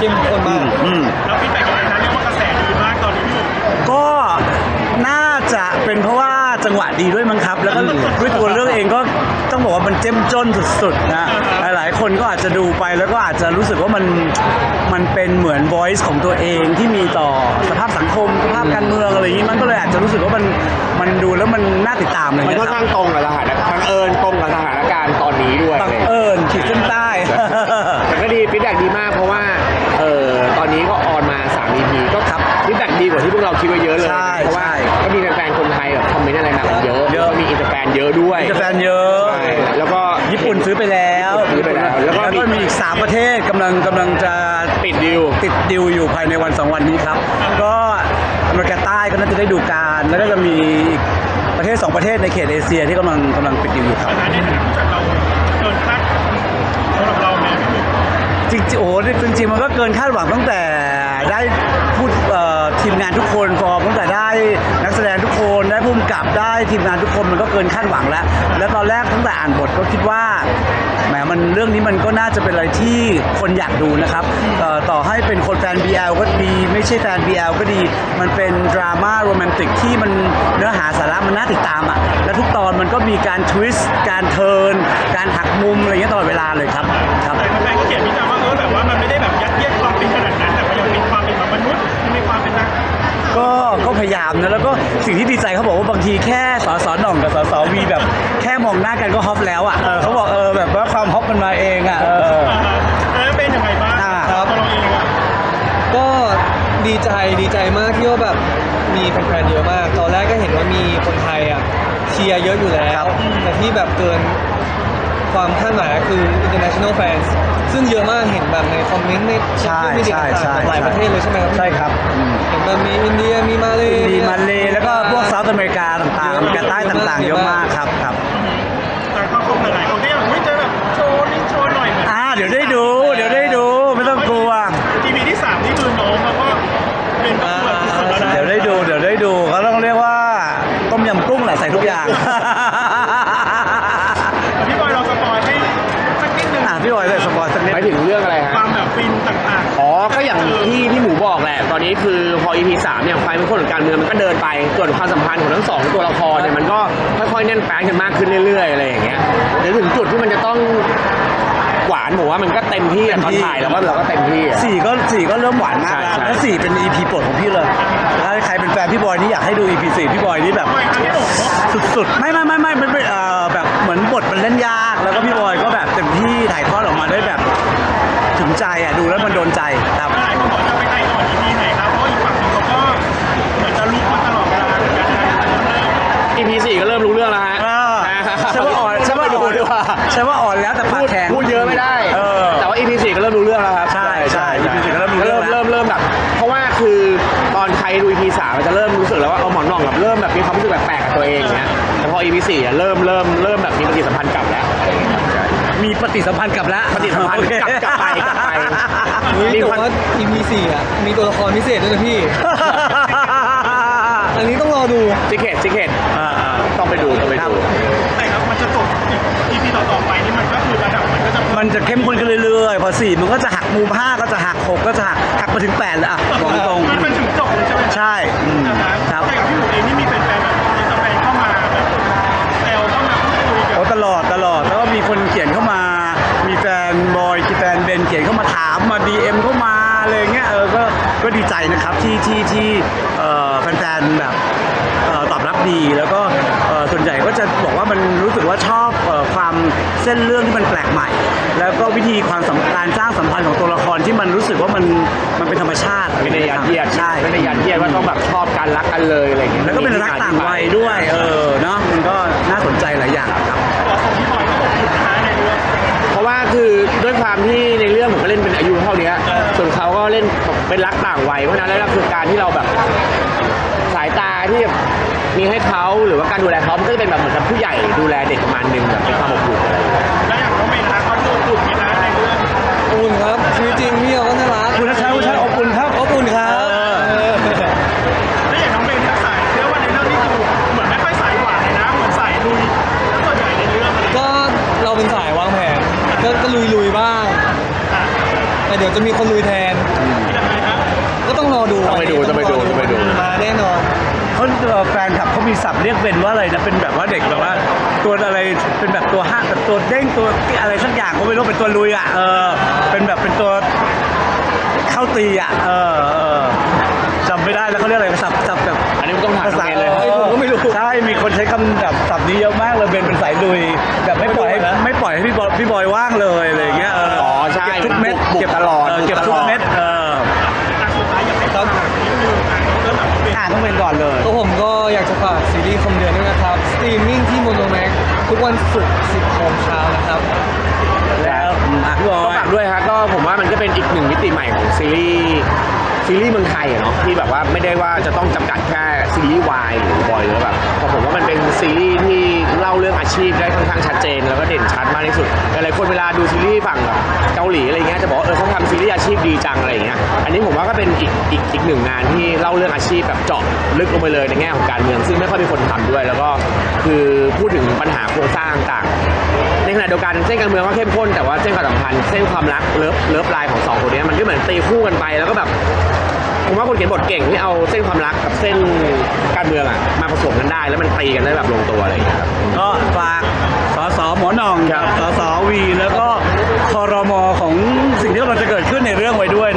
ที่มันนมากแล้วพี่แต่งงานนะเยว่ากระแสดีมากตอนนี้พี่หนุ่ก็น่าจะเป็นเพราะว่าจังหวะดีด้วยมั้งครับ แล้วก็ด้วยตัวเรื่องเองก็ต้องบอกว่ามันเจ้มจนสุดๆนะหลายๆคนก็อาจจะดูไปแล้วก็อาจจะรู้สึกว่ามันมันเป็นเหมือน voice ของตัวเองที่มีต่อสภาพสังคมสภาพการเมืองอะไรอย่างนี้มันก็เลยอาจจะรู้สึกว่ามันมันดูแล้วมันน่าติดตามเลยมันก็ตั้งตรงกับสถานบังเอิญตรงกับสถานการณ์ตอนนี้ด้วยบังเอิญขีดเส้นใต้ แล้วซื้อไปแล้วแล้แล้ววก็ก็มีอีก 3 ประเทศกำลังกำลังจะปิดดิว ติดดิวอยู่ภายในวันสองวันนี้ครับ ก็อเมริกาใต้ก็น่าจะได้ดูการ แล้วก็จะมีอีกประเทศ 2 ประเทศในเขตเอเชียที่กำลังกำลังปิดดิวอยู่ครับแต่ในฐานะผู้จัดเราเกินคาดสำหรับเราไหมพี่หนุ่มจริงๆโอ้โหจริงๆมันก็เกินคาดหวังตั้งแต่ได้พูดเอ่อทีมงานทุกคนพอตั้งแต่ได้นักแสดงทุกคนได้ผู้กำกับได้ทีมงานทุกคนมันก็เกินคาดหวังแล้ว แล้วตอนแรกตั้งแต่อ่านบทก็คิดว่า แหมมันเรื่องนี้มันก็น่าจะเป็นอะไรที่คนอยากดูนะครับเอ่อต่อให้เป็นคนแฟน BL ก็ดี ไม่ใช่แฟน BL ก็ดี มันเป็นดราม่าโรแมนติกที่มันเนื้อหาสาระมันน่าติดตามอะและทุกตอนมันก็มีการทวิสต์การเทิร์นการหักมุมอะไรเงี้ยตลอดเวลาเลยครับครับแต่แฟนๆก็เขียนวิจารณ์ว่าเออแบบว่ามันไม่ได้แบบยัดเยียดความเป็นขนาดนั้นแต่มันยังมี ความเป็นแบบมนุษย์มันมีความเป็นนักก็ก็พยายามนะแล้วก็สิ่งที่ดีใจเขาบอกว่าบางทีแค่สอสอหน่องกับสอสอวีแบบ แค่มองหน้ากันก็ฮอปแล้วอะเออเขาบอกเออแบบว่าความฮอปมันมาเองอะเออแล้วเป็นยังไงบ้างอ่าตัวเราเองอะก็ดีใจดีใจมากที่ว่าแบบมีแฟนๆเยอะมาก ตอนแรกก็เห็นว่ามีคนไทยอะเชียร์เยอะอยู่แล้วแต่ที่แบบเกิน ความคาดหมายก็คือ international fans ซึ่งเยอะมากเห็นแบบในคอมเมนต์ในใช่มีเดียใช่ใช่ต่างๆหลายประเทศเลยใช่ไหมครับใช่ครับอืม เห็นแบบมีอินเดียมีมาเลมีมาเล คือพอ EP 3เนี่ยไฟเป็นคนของการเมืองมันก็เดินไปส่วนความสัมพันธ์ของทั้งสองตัวละครเนี่ยมันก็ค่อยๆแน่นแฟ้งกันมากขึ้นเรื่อยๆอะไรอย่างเงี้ยเดี๋ยวถึงจุดที่มันจะต้องหวานผมว่ามันก็เต็มที่อะตอนถ่ายแล้วก็เราก็เต็มที่อะ สี่ก็สี่ก็เริ่มหวานมากใช่แล้วใช่ แล้วสี่เป็น EP โปรดของพี่เลยถ้าใครเป็นแฟนพี่บอยนี่อยากให้ดู EP สี่พี่บอยนี่แบบทำไมครับพี่หนุ่มสุดๆ ไม่ไม่ไม่ไม่ไม่ไม่เอ่อแบบเหมือนบทมันเล่นยาก แล้วก็พี่บอยก็แบบเต็มที่ถ่ายทอดออกมาได้แบบ ถึงใจอะดูแล้วมันโดนใจ แล้วครับใช่ใช่ EP 4ก็เริ่มรู้เรื่องแล้ว เริ่มเริ่มแบบ เพราะว่าคือตอนใครดู EP 3มันจะเริ่มรู้สึกแล้วว่าเอาหมอนรองกับเริ่มแบบมีความรู้สึกแปลกๆกับตัวเองเงี้ยแต่พอ EP 4อะเริ่มเริ่มเริ่มแบบมีปฏิสัมพันธ์กลับแล้วอะไรอย่างเงี้ยครับมีปฏิสัมพันธ์กลับแล้วปฏิสัมพันธ์โอเค กลับกลับไปกลับไปเฮ้ยมีแต่ความว่า EP 4อะ มีตัวละครพิเศษด้วยนะพี่ อันนี้ต้องรอดูซิเคตซิเคตอ่าอ่าต้องไปดูต้องไปครับดู แต่ครับมันจะจบอีก EP ต่อๆไปนี่มันก็คือระดับมันก็จะมันจะเข้มข้นขึ้นเรื่อยๆ พอสี่มันก็จะหักมุมห้าก็จะหักหกก็จะหักหักมาถึงแปดแล้วอะบอกตรงมันมันถึงจบเลยใช่ไหมใช่อืมนะครับครับแต่กับพี่หมูเองนี่มีแฟนๆแบบมีแฟนๆเข้ามาแบบแซวเข้ามาพูดคุยกับโอ้ตลอดตลอดแล้วก็มีคนเขียนเข้ามา มีแฟนบอยมีแฟนเบนเขียนเข้ามาถามมา DM เข้ามาอะไรเงี้ยเออก็ก็ดีใจนะครับที่ที่ที่เอ่อแฟนๆแบบเอ่อตอบรับดีแล้วก็เอ่อส่วนใหญ่ก็จะบอกว่ามันรู้สึกว่าชอบ เอ่อความเส้นเรื่องที่มันแปลกใหม่ แล้วก็วิธีความสัมการสร้างสัมพันธ์ของตัวละครที่มันรู้สึกว่ามันมันเป็นธรรมชาติไม่ได้ยัดเยียดใช่ไม่ได้ยัดเยียดว่าต้องแบบชอบกันรักกันเลยอะไรอย่างเงี้ยแล้วก็เป็นรักต่างวัยด้วย เออเนาะมันก็น่าสนใจหลายอย่างครับตัวของพี่บอยก็บอกถูกนะในเรื่องเพราะว่าคือด้วยความที่ในเรื่องผมก็เล่นเป็นอายุเท่านี้ส่วนเขาก็เล่น เป็นรักต่างวัยเพราะฉะนั้นแล้วคือการที่เราแบบสายตาที่มีให้เขาหรือว่าการดูแลเขามันก็จะเป็นแบบเหมือนกับผู้ใหญ่ดูแลเด็กประมาณนึงแบบเป็นความอบอุ่นอะไรอย่างเงี้ยแล้วอย่างน้องเมย์นะเขาดูถูกไหมนะในเรื่องอุ่นครับชีวิตจริงพี่เขาก็น่ารักคุณนัชชัยคุณนัชชัยอบอุ่นครับอบอุ่นครับเออเออแล้วอย่างน้องเมย์เนี่ยสายเชื่อว่าในเรื่องนี่คือเหมือนไม่ค่อยสายหวานเลยนะเหมือนสายลุยแล้วส่วนใหญ่ในเรื่องอะไรก็เราเป็นสายวางแผนก็ก็ลุยลุยๆบ้าง แต่เดี๋ยวจะมีคนลุยแทน เขาเอ่อแฟนคลับเขามีมีศัพท์เรียกเป็นว่าอะไรนะเป็นแบบว่าเด็กแบบว่า ตัวอะไรเป็นแบบตัวห้าแบบตัวเด้งตัวอะไรสักอย่างก็ไม่รู้เป็นตัวลุยอะเออเป็นแบบเป็นตัวเข้าตีอะเออเออจำไม่ได้แล้วเขาเรียกอะไรศัพท์ศัพท์แบบอันนี้ต้องถามภาษาน้องเบนเลยออผมก็ไม่รู้ใช่มีคนใช้คำแบบศัพท์นี้เยอะมากเลยเบนเป็นสายลุยแบบไม่ปล่อยให้ไม่ปล่อยให้พี่บอยพี่บอยว่างเลย เบนอ่านต้องเป็นก่อนเลยตัวผมก็อยากจะฝากซีรีส์คมเดือนด้วยนะครับ สตรีมมิ่งที่โมโนแม็กทุกวันศุกร์10โมงเช้านะครับแล้วอืมอะพี่บอก็ยฝากด้วยฮะก็ผมว่ามันก็เป็นอีกหนึ่งมิติใหม่ของซีรีส์ ซีรีส์เมืองไทยอะเนาะที่แบบว่าไม่ได้ว่าจะต้องจำกัดแค่ซีรีส์วายหรือบอยหรือแบบแต่ผมว่ามันเป็นซีรีส์ที่เล่าเรื่องอาชีพได้ค่อนข้างชัดเจน แล้วก็เด่นชัดมากที่สุดหลายๆคนเวลาดูซีรีส์ฝั่งแบบเกาหลีอะไรเงี้ยจะบอกว่าเออเขาทำซีรีส์อาชีพดีจังอะไรเงี้ยอันนี้ผมว่าก็เป็นอีกอีกอีกหนึ่งงานที่เล่าเรื่องอาชีพแบบเจาะลึกลงไปเลยในแง่ของการเมือง ซึ่งไม่ค่อยมีคนทำด้วย แล้วก็คือพูดถึงปัญหาโครงสร้างต่าง ในขณะเดียวกันเส้นการเมืองก็เข้มข้นแต่ว่าเส้นความสัมพันธ์เส้นความรักเลิฟเลิฟไลน์ของสองคนเนี้ยมันก็เหมือนตีคู่กันไปแล้วก็แบบผมว่าคนเขียนบทเก่งที่เอาเส้นความรักกับเส้นการเมืองอะมาผสมกันได้ แล้วมันตีกันได้แบบลงตัวอะไรอย่างเงี้ยครับก็ฝากสสหมอหน่องครับสสวี แล้วก็คอรมอของสิ่งที่กำลังจะเกิดขึ้นในเรื่องไว้ด้วย